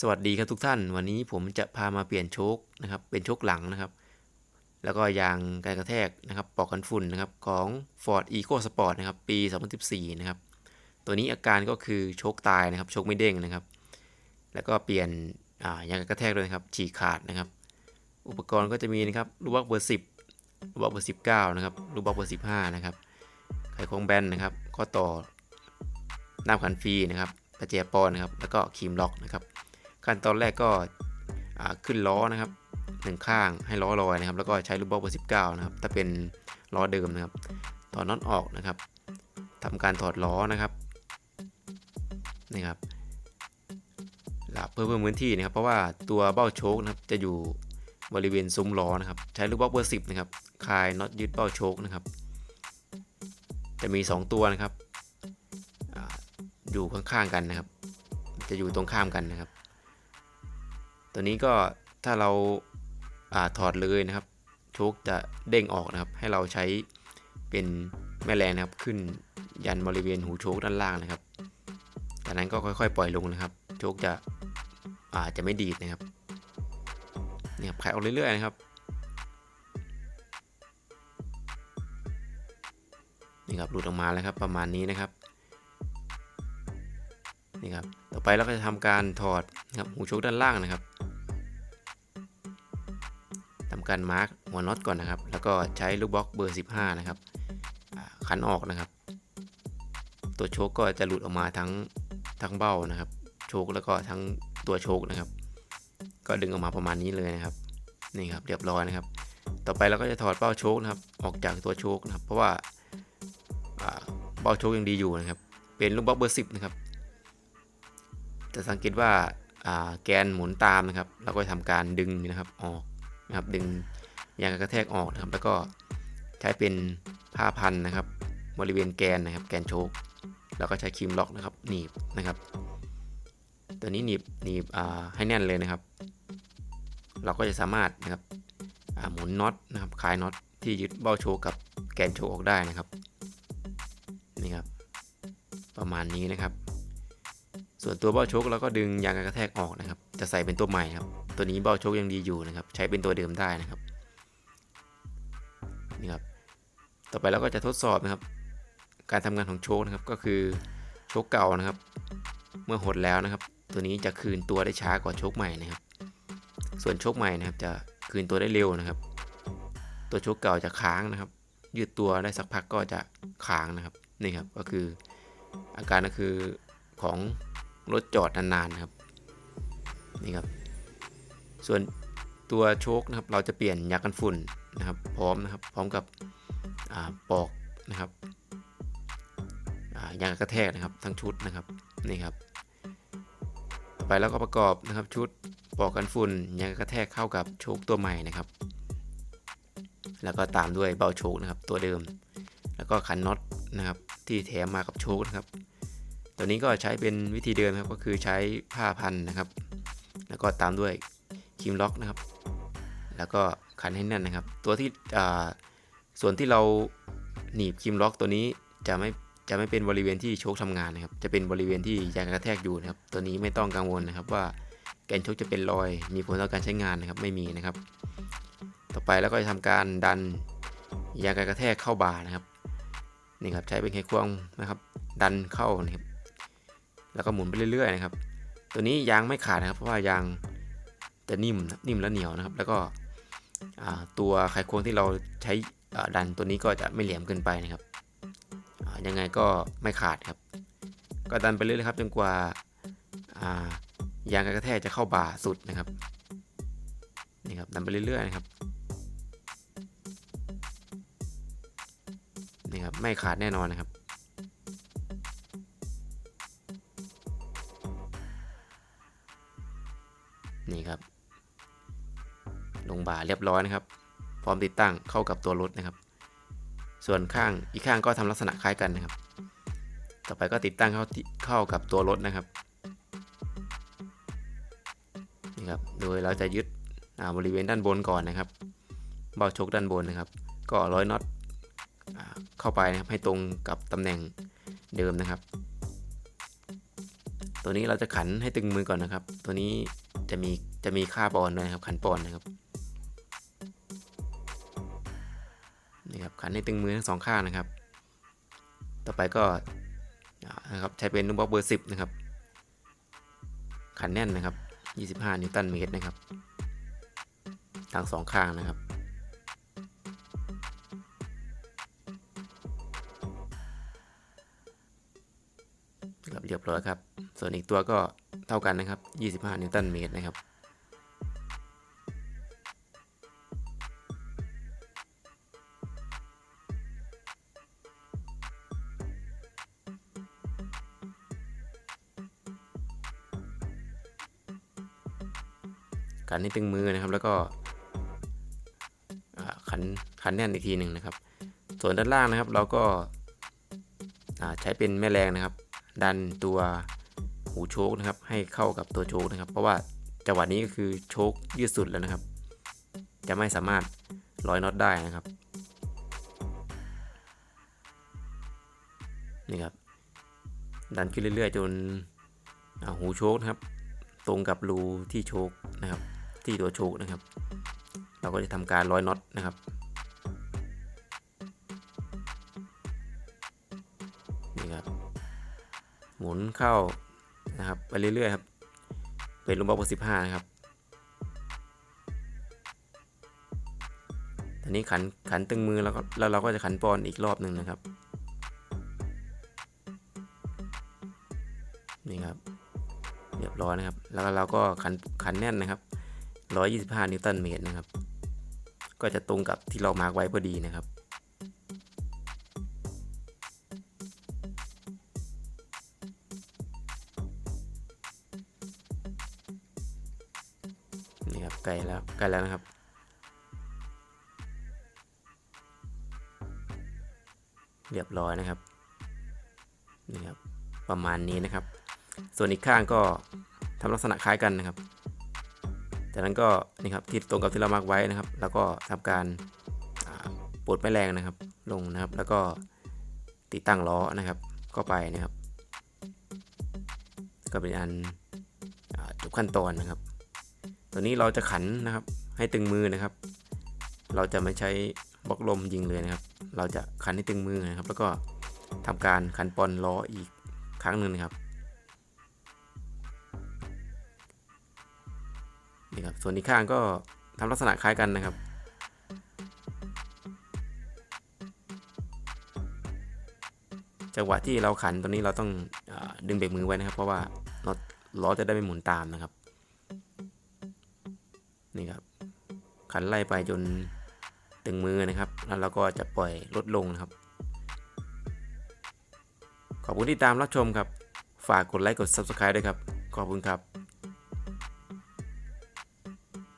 สวัสดีครับทุกท่าน วันนี้ผมจะพามาเปลี่ยนโชคนะครับ เป็นโชคหลังนะครับ แล้วก็ยางการกระแทกนะครับปอกกันฝุ่นนะครับของ Ford Eco Sport นะครับ ปี 2014 นะครับ ตัวนี้อาการก็คือโชคตายนะครับ โชคไม่เด้งนะครับ แล้วก็เปลี่ยนยางการกระแทกด้วยนะครับ ฉีกขาดนะครับ อุปกรณ์ก็จะมีนะครับลูกบอลเบอร์ 10 ลูกบอลเบอร์ 19 นะครับ ลูกบอลเบอร์ 15 นะครับ ไขควงแบนนะครับ ข้อต่อน้ำขันฟรีนะครับ ประแจปอนนะครับ แล้วก็ครีมล็อกนะครับ ขั้นตอนแรกก็ขึ้นล้อนะครับหนึ่งข้างให้ล้อลอยนะครับ แล้วก็ใช้ลูกบอลเบอร์สิบเก้านะครับ ถ้าเป็นล้อเดิมนะครับ ถอดน็อตออกนะครับทำการถอดล้อนะครับนี่ครับแล้วเพื่อเพิ่มพื้นที่นะครับ เพราะว่าตัวเบ้าโชคนะครับจะอยู่บริเวณซุ้มล้อนะครับ ใช้ลูกบอลเบอร์สิบนะครับคลายน็อตยึดเบ้าโชคนะครับ จะมี 2 ตัวนะครับอยู่ข้างๆกันนะครับ จะอยู่ตรงข้ามกันนะครับ ตัวนี้ก็ถ้าเราอาถอดเลยนะครับ โชคจะเด้งออกนะครับ ให้เราใช้เป็นแม่แรงนะครับขึ้นยันบริเวณหูโชคด้านล่างนะครับ จากนั้นก็ค่อยๆ ปล่อยลงนะครับ โชคจะอาจจะไม่ดีดนะครับเนี่ยครับขายออกเรื่อยๆนะครับนี่ครับหลุดออกมาแล้วครับประมาณนี้นะครับนี่ครับต่อไปเราก็จะทำการถอดนะครับหูโชคด้านล่างนะครับ ทำการมาร์กหัวน็อตก่อนนะครับ แล้วก็ใช้ลูกบล็อกเบอร์ 15 นะครับขันออกนะครับ ตัวโชคก็จะหลุดออกมาทั้งทั้งเบ้านะครับ โชคแล้วก็ทั้งตัวโชคนะครับ ก็ดึงออกมาประมาณนี้เลยนะครับนี่ครับเรียบร้อยนะครับ ต่อไปเราก็จะถอดเบ้าโชคนะครับ ออกจากตัวโชคนะครับ เพราะว่าเบ้าโชคยังดีอยู่นะครับ เป็นลูกบล็อกเบอร์10นะครับจะสังเกตว่าแกนหมุนตามนะครับ เราก็ทำการดึงนะครับออก นะครับ ดึงยางกระแทกออกนะครับ แล้วก็ใช้เป็นผ้าพันนะครับ บริเวณแกนนะครับ แกนโชคแล้วก็ใช้ครีมล็อกนะครับ หนีบนะครับ ตัวนี้หนีบหนีบให้แน่นเลยนะครับ เราก็จะสามารถนะครับหมุนน็อตนะครับคลายน็อตที่ยึดเบ้าโชคกับแกนโชคออกได้นะครับนี่ครับ ประมาณนี้นะครับ ส่วนตัวเบ้าโชคเราก็ดึงยางกระแทกออกนะครับ จะใส่เป็นตัวใหม่ครับ ตัวนี้เบาโชคยังดีอยู่นะครับ ใช้เป็นตัวเดิมได้นะครับนี่ครับต่อไปเราก็จะทดสอบนะครับ การทำงานของโชคนะครับก็คือโชคเก่านะครับ เมื่อหดแล้วนะครับ ตัวนี้จะคืนตัวได้ช้ากว่าโชคใหม่นะครับ ส่วนโชคใหม่นะครับ จะคืนตัวได้เร็วนะครับ ตัวโชคเก่าจะค้างนะครับ ยืดตัวได้สักพักก็จะค้างนะครับนี่ครับก็คืออาการก็คือของรถจอดนานๆนะครับนี่ครับ ส่วนตัวโชคนะครับเราจะเปลี่ยนยากันฝุ่นนะครับ พร้อมนะครับพร้อมกับอปอกนะครับยางกระแทกนะครับทั้งชุดนะครับนี่ครับต่อไปแล้วก็ประกอบนะครับชุดปอกกันฝุ่นยางกระแทกเข้ากับโชคตัวใหม่นะครับ แล้วก็ตามด้วยเบาโชคนะครับตัวเดิม แล้วก็ขันน็อตนะครับที่แถมมากับโชคนะครับ ตัวนี้ก็ใช้เป็นวิธีเดิมครับก็คือใช้ผ้าพันนะครับ แล้วก็ตามด้วย ครีมล็อกนะครับ แล้วก็ขันให้แน่นนะครับ ตัวที่ส่วนที่เราหนีบครีมล็อกตัวนี้จะไม่จะไม่เป็นบริเวณที่โชคทำงานนะครับ จะเป็นบริเวณที่ยางกระแทกอยู่นะครับ ตัวนี้ไม่ต้องกังวลนะครับว่าแกนโชคจะเป็นรอย มีผลต่อการใช้งานนะครับ ไม่มีนะครับ ต่อไปแล้วก็จะทำการดันยางกระแทกเข้าบาร์นะครับ นี่ครับใช้เป็นไขควงนะครับ ดันเข้านะครับ แล้วก็หมุนไปเรื่อยๆนะครับ ตัวนี้ยางไม่ขาดนะครับ เพราะว่ายาง จะนิ่มนิ่มและเหนียวนะครับ แล้วก็ตัวไขควงที่เราใช้ดันตัวนี้ก็จะไม่เหลี่ยมเกินไปนะครับยังไงก็ไม่ขาดครับ ก็ดันไปเรื่อยๆครับจนกว่าอ่ายางกระแทกจะเข้าบ่าสุดนะครับนี่ครับดันไปเรื่อยๆนะครับนี่ครับไม่ขาดแน่นอนนะครับนี่ครับ ลงบ่าเรียบร้อยนะครับ พร้อมติดตั้งเข้ากับตัวรถนะครับ ส่วนข้างอีกข้างก็ทำลักษณะคล้ายกันนะครับ ต่อไปก็ติดตั้งเข้าเข้ากับตัวรถนะครับนี่ครับโดยเราจะยึดบริเวณด้านบนก่อนนะครับ เบาชกด้านบนนะครับ ก็ร้อยน็อตเข้าไปนะครับให้ตรงกับตำแหน่งเดิมนะครับ ตัวนี้เราจะขันให้ตึงมือก่อนนะครับ ตัวนี้จะมีจะมีค่าปอนด้วยนะครับขันปอนนะครับ นี่ครับขันให้ตึงมือทั้งสองข้างนะครับ ต่อไปก็นะครับใช้เป็นลูกบล็อกเบอร์ 10 นะครับ ขันแน่นนะครับ 25 นิวตันเมตรนะครับทั้งสองข้างนะครับครับเรียบร้อยครับ ส่วนอีกตัวก็เท่ากันนะครับ 25 นิวตันเมตรนะครับ ขันให้ตึงมือนะครับ แล้วก็ขันขันแน่นอีกทีหนึ่งนะครับ ส่วนด้านล่างนะครับ เราก็ใช้เป็นแม่แรงนะครับ ดันตัวหูโชคนะครับ ให้เข้ากับตัวโชคนะครับ เพราะว่าจังหวะนี้ก็คือโชคยืดสุดแล้วนะครับ จะไม่สามารถร้อยน็อตได้นะครับนี่ครับดันขึ้นเรื่อยๆ จนหูโชคนะครับ ตรงกับรูที่โชคนะครับ ที่ตัวโชคนะครับ เราก็จะทำการร้อยน็อตนะครับนี่ครับหมุนเข้านะครับไปเรื่อยๆครับเป็นลูกบอลเบอร์สิบห้านะครับตอนนี้ขันขันตึงมือแล้วก็แล้วเราก็จะขันปอนอีกรอบหนึ่งนะครับนี่ครับเรียบร้อยนะครับ แล้วเราก็ขันขันแน่นนะครับ 125 นิวตันเมตรนะครับ ก็จะตรงกับที่เรามาร์กไว้พอดีนะครับ นี่ครับใกล้แล้วใกล้แล้วนะครับเรียบร้อยนะครับนี่ครับประมาณนี้นะครับ ส่วนอีกข้างก็ทำลักษณะคล้ายกันนะครับ จากนั้นก็นี่ครับที่ตรงกับที่เรามาร์กไว้นะครับ แล้วก็ทำการปลดแม่แรงนะครับ ลงนะครับ แล้วก็ติดตั้งล้อนะครับเข้าไปนะครับ ก็เป็นอันจบขั้นตอนนะครับ ตัวนี้เราจะขันนะครับ ให้ตึงมือนะครับ เราจะไม่ใช้บล็อกลมยิงเลยนะครับ เราจะขันให้ตึงมือนะครับ แล้วก็ทำการขันปอนล้ออีกครั้งหนึ่งนะครับ นี่ครับส่วนอีกข้างก็ทำลักษณะคล้ายกันนะครับ จังหวะที่เราขันตัวนี้เราต้องอดึงเบรกมือไว้นะครับ เพราะว่าน็อตล้อจะได้ไม่หมุนตามนะครับ นี่ครับ ขันไล่ไปจนตึงมือนะครับ แล้วเราก็จะปล่อยลดลงนะครับ ขอบคุณที่ตามรับชมครับ ฝากกดไลค์กด Subscribe ด้วยครับ ขอบคุณครับ